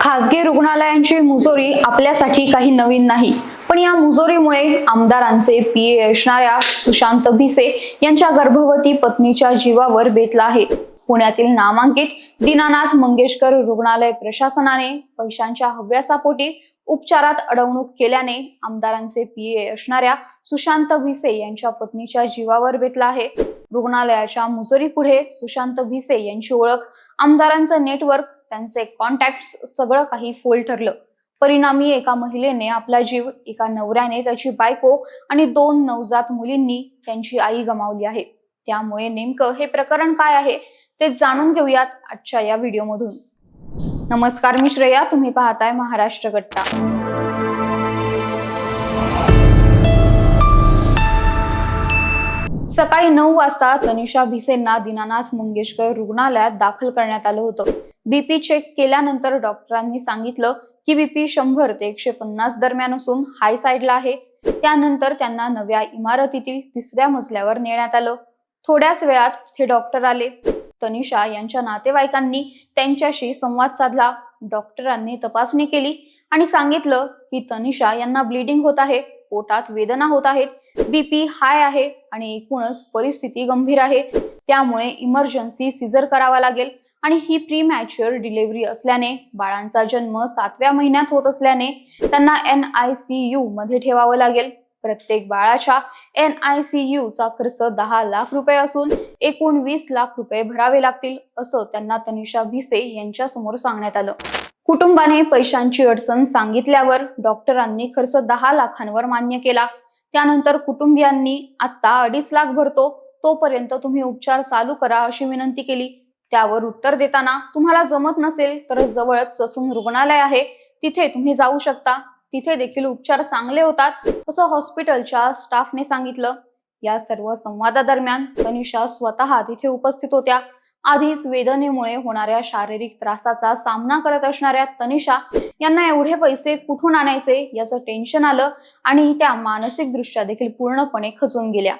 खासगी रुग्णालयांची मुजोरी आपल्यासाठी काही नवीन नाही. पण या मुजोरीमुळे आमदारांचे पीए असणाऱ्या सुशांत भिसे यांच्या गर्भवती पत्नीच्या जीवावर बेतला आहे. पुण्यातील नामांकित दीनानाथ मंगेशकर रुग्णालय प्रशासनाने पैशांच्या हव्यासापोटी उपचारात अडवणूक केल्याने आमदारांचे पीए असणाऱ्या सुशांत भिसे यांच्या पत्नीच्या जीवावर बेतला आहे. रुग्णालयाच्या मुजोरी पुढे सुशांत भिसे यांची ओळख आमदारांचं नेटवर्क त्यांचे कॉन्टॅक्ट सगळं काही फोल ठरलं परिणामी एका महिलेने आपला जीव एका नवऱ्याने त्याची बायको आणि दोन नवजात मुलींनी त्यांची आई गमावली आहे. त्यामुळे नेमकं हे प्रकरण काय आहे ते जाणून घेऊयात आजच्या या व्हिडिओमधून नमस्कार मी श्रेया. तुम्ही पाहताय महाराष्ट्र गट्टा. सकाळी नऊ वाजता तनिषा भिसेंना दीनानाथ मंगेशकर रुग्णालयात दाखल करण्यात आलं होतं. बीपी चेक केल्यानंतर डॉक्टरांनी सांगितलं की बीपी शंभर ते एकशे पन्नास दरम्यान असून हाय साईडला आहे. त्यानंतर त्यांना नव्या इमारतीतील तिसऱ्या मजल्यावर नेण्यात आलं. थोड्याच वेळात तिथे डॉक्टर आले. तनिषा यांच्या नातेवाईकांनी त्यांच्याशी संवाद साधला. डॉक्टरांनी तपासणी केली आणि सांगितलं की तनिषा यांना ब्लिडिंग होत आहे. पोटात वेदना होत आहेत बीपी हाय आहे आणि एकूणच परिस्थिती गंभीर आहे. त्यामुळे इमर्जन्सी सिजर करावा लागेल आणि ही प्री मॅच्युअर डिलिव्हरी असल्याने बाळांचा जन्म सातव्या महिन्यात होत असल्याने त्यांना एन आय सी यू मध्ये ठेवावं लागेल. प्रत्येक बाळाच्या एन आय सी यू चा खर्च दहा लाख रुपये असून एकूण वीस लाख रुपये भरावे लागतील असं त्यांना तनिषा भिसे यांच्या समोर सांगण्यात आलं. कुटुंबाने पैशांची अडचण सांगितल्यावर डॉक्टरांनी खर्च दहा लाखांवर मान्य केला. त्यानंतर कुटुंबियांनी आता अडीच लाख भरतो तोपर्यंत तुम्ही उपचार चालू करा अशी विनंती केली. त्यावर उत्तर देताना तुम्हाला जमत नसेल तर जवळच ससून रुग्णालय आहे. तिथे तुम्ही जाऊ शकता. तिथे देखील उपचार चांगले होतात असं हॉस्पिटलच्या स्टाफने सांगितलं. या सर्व संवादादरम्यान तनिषा स्वतः तिथे उपस्थित होत्या. आधीच वेदनेमुळे होणाऱ्या शारीरिक त्रासाचा सामना करत असणाऱ्या तनिषा यांना एवढे पैसे कुठून आणायचे याचं टेन्शन आलं आणि त्या मानसिक दृष्ट्या देखील पूर्णपणे खचून गेल्या.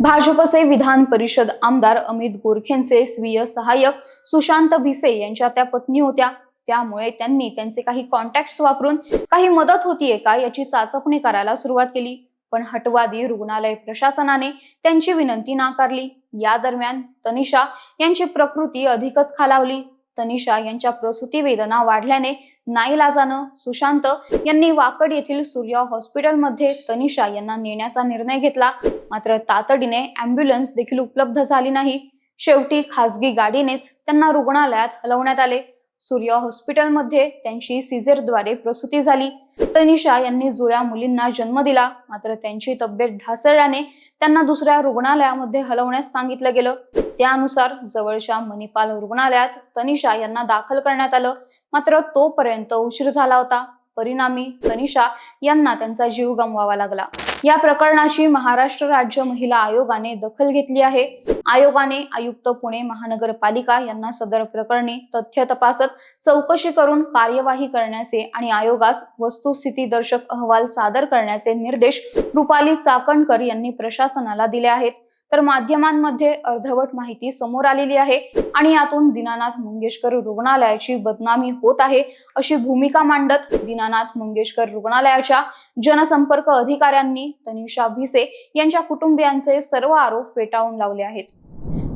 भाजपचे विधान परिषद आमदार अमित गोरखेंचे स्वीय सहाय्यक सुशांत भिसे यांच्या त्या पत्नी होत्या. त्यामुळे त्यांनी त्यांचे काही कॉन्टॅक्ट वापरून काही मदत होतीये का याची चाचपणी करायला सुरुवात केली. पण हटवादी रुग्णालय प्रशासनाने त्यांची विनंती नाकारली. या दरम्यान तनिषा यांची प्रकृती अधिकच खालावली. तनिषा यांच्या प्रसूती वेदना वाढल्याने नाईलाजानं सुशांत यांनी वाकड येथील सूर्या हॉस्पिटलमध्ये तनिषा यांना नेण्याचा निर्णय घेतला. मात्र तातडीने अँब्युलन्स देखील उपलब्ध झाली नाही. शेवटी खासगी गाडीनेच त्यांना रुग्णालयात हलवण्यात आले. सूर्या हॉस्पिटलमध्ये त्यांची सिझरद्वारे प्रसूती झाली. तनिषा यांनी जुळ्या मुलींना जन्म दिला. मात्र त्यांची तब्येत ढासळल्याने त्यांना दुसऱ्या रुग्णालयामध्ये हलवण्यास सांगितलं गेलं. त्यानुसार जवळच्या मणिपाल रुग्णालयात तनिषा यांना दाखल करण्यात आलं. मात्र तोपर्यंत उशीर झाला होता. परिणामी तनिषा यांना त्यांचा जीव गमवावा लागला. या प्रकरणाची महाराष्ट्र राज्य महिला आयोगाने दखल घेतली आहे. आयोगाने आयुक्त पुणे महानगरपालिका यांना सदर प्रकरणी तथ्य तपासत चौकशी करून कार्यवाही करण्याचे आणि आयोगास वस्तुस्थिती दर्शक अहवाल सादर करण्याचे निर्देश रुपाली चाकणकर यांनी प्रशासनाला दिले आहेत. तर माध्यमांमध्ये अर्धवट माहिती समोर आलेली आहे आणि यातून दीनानाथ मंगेशकर रुग्णालयाची बदनामी होत आहे अशी भूमिका मांडत दीनानाथ मंगेशकर रुग्णालयाच्या जनसंपर्क अधिकाऱ्यांनी तनिषा भिसे यांच्या कुटुंबियांचे सर्व आरोप फेटाळून लावले आहेत.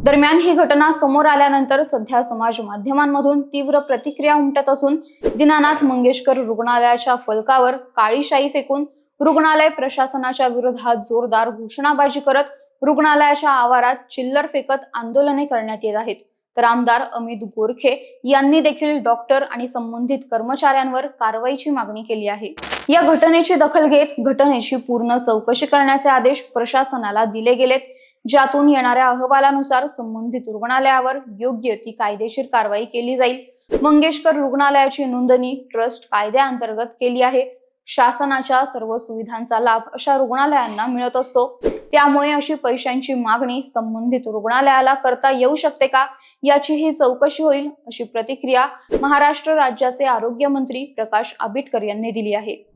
दरम्यान ही घटना समोर आल्यानंतर सध्या समाज माध्यमांमधून तीव्र प्रतिक्रिया उमटत असून दीनानाथ मंगेशकर रुग्णालयाच्या फलकावर काळी शाई फेकून रुग्णालय प्रशासनाच्या विरोधात जोरदार घोषणाबाजी करत रुग्णालयाच्या आवारात चिल्लर फेकत आंदोलने करण्यात येत आहेत. तर आमदार अमित गोरखे यांनी देखील डॉक्टर आणि संबंधित कर्मचाऱ्यांवर कारवाईची मागणी केली आहे. या घटनेची दखल घेत घटनेची पूर्ण चौकशी करण्याचे आदेश प्रशासनाला दिले गेलेत. ज्यातून येणाऱ्या अहवालानुसार संबंधित रुग्णालयावर योग्य ती कायदेशीर कारवाई केली जाईल. मंगेशकर रुग्णालयाची नोंदणी ट्रस्ट कायद्याअंतर्गत केली आहे. शासनाच्या सर्व सुविधांचा लाभ अशा रुग्णालयांना मिळत असतो. त्यामुळे अशी पैशांची मागणी संबंधित रुग्णालयाला करता येऊ शकते का? याची ही चौकशी होईल अशी प्रतिक्रिया महाराष्ट्र राज्याचे आरोग्य मंत्री प्रकाश आंबेडकर यांनी दिली आहे.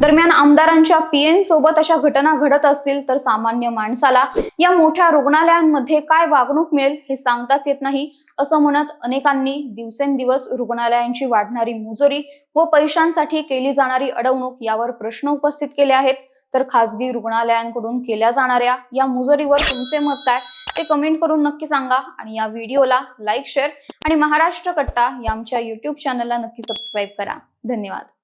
दरम्यान आमदारांच्या पीएन सोबत अशा घटना घडत असतील तर सामान्य माणसाला या मोठ्या रुग्णालयांमध्ये काय वागणूक मिळेल हे सांगताच येत नाही असं म्हणत अनेकांनी दिवसेंदिवस रुग्णालयांची वाढणारी मुजोरी व पैशांसाठी केली जाणारी अडवणूक यावर प्रश्न उपस्थित केले आहेत. तर खासगी रुग्णालयांकडून केल्या जाणाऱ्या या मुजोरीवर तुमचे मत काय ते कमेंट करून नक्की सांगा आणि या व्हिडिओला लाईक शेअर आणि महाराष्ट्र कट्टा या आमच्या युट्यूब चॅनलला नक्की सबस्क्राईब करा. धन्यवाद.